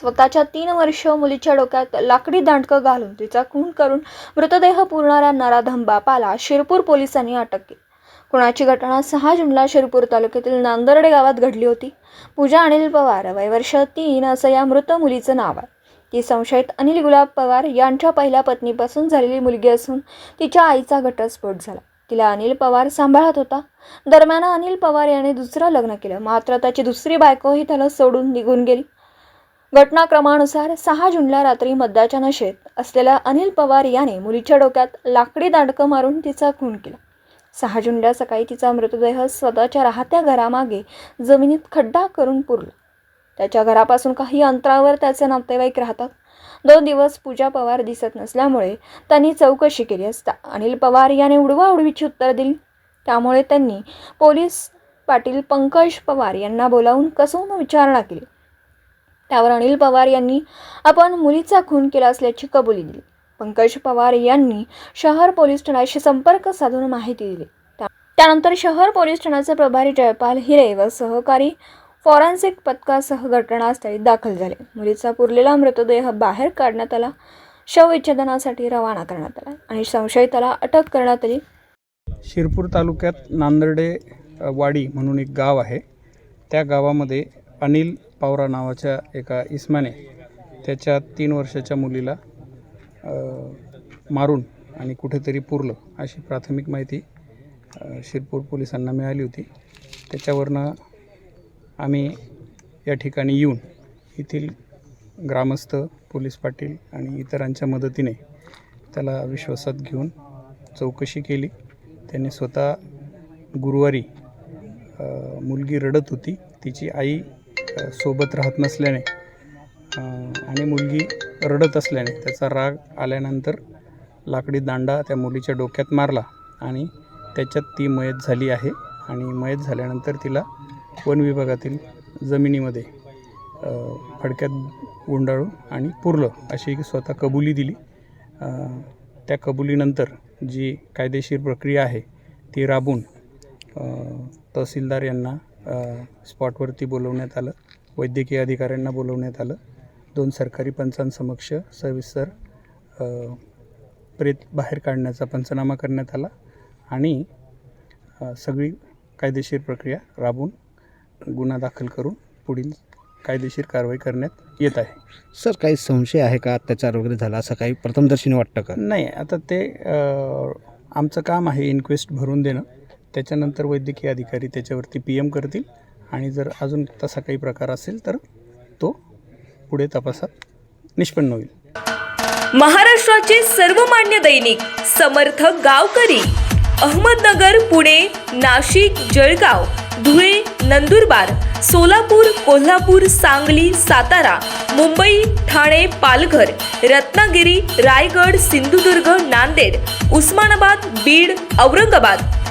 स्वतःच्या तीन वर्ष मुलीच्या डोक्यात लाकडी दांडकं घालून तिचा खून करून मृतदेह पुरणाऱ्या नराधम बापाला शिरपूर पोलिसांनी अटक केली. खुणाची घटना सहा जूनला शिरपूर तालुक्यातील नांदर्डे गावात घडली होती. पूजा अनिल पवार वय वर्ष तीन असं या मृत मुलीचं नाव आहे. ती संशयित अनिल गुलाब पवार यांच्या पहिल्या पत्नीपासून झालेली मुलगी असून तिच्या आईचा घटस्फोट झाला. तिला अनिल पवार सांभाळत होता. दरम्यान अनिल पवार याने दुसरं लग्न केलं. मात्र त्याची दुसरी बायकोही त्याला सोडून निघून गेली. घटनाक्रमानुसार सहा जूनला रात्री मद्याच्या नशेत असलेल्या अनिल पवार याने मुलीच्या डोक्यात लाकडी दांडकं मारून तिचा खून केला. सहा जूनला सकाळी तिचा मृतदेह स्वतःच्या राहत्या घरामागे जमिनीत खड्डा करून पुरला. त्याच्या घरापासून काही अंतरावर त्याचे नातेवाईक राहतात. दोन दिवस पूजा पवार दिसत नसल्यामुळे त्यांनी चौकशी केली असता. अनिल पवार याने उडवाउडवीची उत्तर दिली. त्यामुळे त्यांनी पोलीस पाटील पंकज पवार यांना बोलावून कसून विचारणा केली. त्यावर अनिल पवार यांनी आपण मुलीचा खून केला असल्याची कबुली दिली. पंकज पवार यांनी शहर पोलीस ठाण्याशी संपर्क साधून माहिती दिली. त्या- त्यानंतर शहर पोलीस ठाण्याचे प्रभारी जयपाल हिरे व सहकारी फॉरेन्सिक पथकासह घटनास्थळी दाखल झाले. मुलीचा पुरलेला मृतदेह बाहेर काढण्यात आला. शवविच्छेदनासाठी रवाना करण्यात आला आणि संशयिताला अटक करण्यात आली. शिरपूर तालुक्यात नांदर्डे वाडी म्हणून एक गाव आहे. त्या गावामध्ये अनिल पावरा नावाच्या एका इस्माने त्याच्या तीन वर्षाच्या मुलीला मारून आणि कुठेतरी पुरलं अशी प्राथमिक माहिती शिरपूर पोलिसांना मिळाली होती. त्याच्यावरनं आम्ही या ठिकाणी येऊन येथील ग्रामस्थ पोलीस पाटील आणि इतरांच्या मदतीने त्याला विश्वासात घेऊन चौकशी केली. त्यांनी स्वतः गुरुवारी मुलगी रडत होती. तिची आई सोबत राहत नसल्याने आणि मुलगी रडत असल्याने त्याचा राग आल्यानंतर लाकडी दांडा त्या मुलीच्या डोक्यात मारला आणि त्याच्यात ती मयत झाली आहे आणि मयत झाल्यानंतर तिला वन विभागातील जमिनीमध्ये फडक्यात गुंडाळून आणि पुरलं अशी स्वतः कबुली दिली. त्या कबुलीनंतर जी कायदेशीर प्रक्रिया आहे ती राबून तहसीलदार यांना स्पॉटवरती बोलवण्यात आलं. वैद्यकीय अधिकाऱ्यांना बोलवण्यात आलं. दोन सरकारी पंचांसमक्ष सविस्तर प्रेत बाहेर काढण्याचा पंचनामा करण्यात आला आणि सगळी कायदेशीर प्रक्रिया राबून गुन्हा दाखल करून पुढील कायदेशीर कारवाई करण्यात येत आहे. सर काही संशय आहे का? अत्याचार वगैरे झाला असं काही प्रथमदर्शनी वाटतं का? नाही आता ते आमचं काम आहे इन्क्वेस्ट भरून देणं. त्याच्यानंतर वैद्यकीय अधिकारी त्याच्यावरती पी एम करतील आणि जर अजून तसा काही प्रकार असेल तर तो पुढे तपासात निष्पन्न होईल. महाराष्ट्राचे सर्वमान्य दैनिक समर्थ गावकरी अहमदनगर पुणे नाशिक जळगाव धुळे नंदुरबार सोलापूर कोल्हापूर सांगली सातारा मुंबई ठाणे पालघर रत्नागिरी रायगड सिंधुदुर्ग नांदेड उस्मानाबाद बीड औरंगाबाद